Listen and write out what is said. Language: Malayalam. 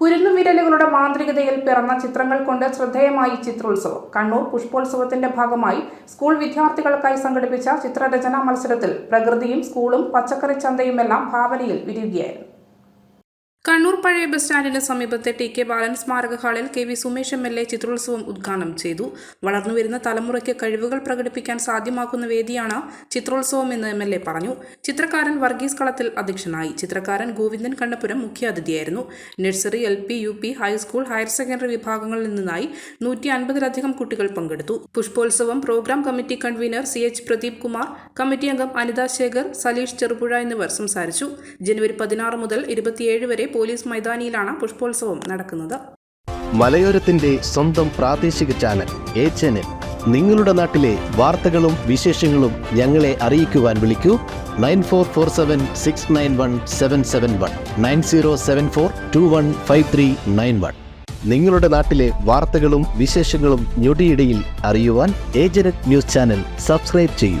കുരുന്നുവിരലുകളുടെ മാന്ത്രികതയിൽ പിറന്ന ചിത്രങ്ങൾ കൊണ്ട് ശ്രദ്ധേയമായി ചിത്രോത്സവം. കണ്ണൂർ പുഷ്പോത്സവത്തിന്റെ ഭാഗമായി സ്കൂൾ വിദ്യാർത്ഥികൾക്കായി സംഘടിപ്പിച്ച ചിത്രരചനാ മത്സരത്തിൽ പ്രകൃതിയും സ്കൂളും പച്ചക്കറി ചന്തയുമെല്ലാം ഭാവനയിൽ വിരിയുകയായിരുന്നു. കണ്ണൂർ പഴയ ബസ് സ്റ്റാൻഡിന് സമീപത്തെ ടി കെ ബാലൻ സ്മാരക ഹാളിൽ K V Sumesh M L A ചിത്രോത്സവം ഉദ്ഘാടനം ചെയ്തു. വളർന്നുവരുന്ന തലമുറയ്ക്ക് കഴിവുകൾ പ്രകടിപ്പിക്കാൻ സാധ്യമാക്കുന്ന വേദിയാണ് ചിത്രോത്സവം എന്ന് എം എൽ എ പറഞ്ഞു. ചിത്രകാരൻ വർഗീസ് കളത്തിൽ അധ്യക്ഷനായി. ചിത്രകാരൻ Govindan Kannapuram മുഖ്യാതിഥിയായിരുന്നു. Nursery L P U P high school higher secondary വിഭാഗങ്ങളിൽ നിന്നായി നൂറ്റി അൻപതിലധികം കുട്ടികൾ പങ്കെടുത്തു. പുഷ്പോത്സവം programme committee convener C H Pradeep Kumar committee അംഗം അനിത ശേഖർ സലീഷ് ചെറുപുഴ എന്നിവർ സംസാരിച്ചു. ജനുവരി പതിനാറ് മുതൽ ഇരുപത്തിയേഴ് വരെ പോലീസ് മൈതാനിയിലാണ് പുഷ്പോത്സവം നടക്കുന്നത്. മലയോരത്തിന്റെ സ്വന്തം പ്രാദേശിക ചാനൽ എ ചാനൽ. നിങ്ങളുടെ നാട്ടിലെ വാർത്തകളും വിശേഷങ്ങളും ഞങ്ങളെ അറിയിക്കുവാൻ വിളിക്കൂ. Nine four four seven six nine one seven seven one. Nine zero seven four two one five three nine one. നിങ്ങളുടെ നാട്ടിലെ വാർത്തകളും വിശേഷങ്ങളും ഞൊടിയിടയിൽ അറിയുവാൻ ഏജനറ്റ് ന്യൂസ് ചാനൽ സബ്സ്ക്രൈബ് ചെയ്യൂ.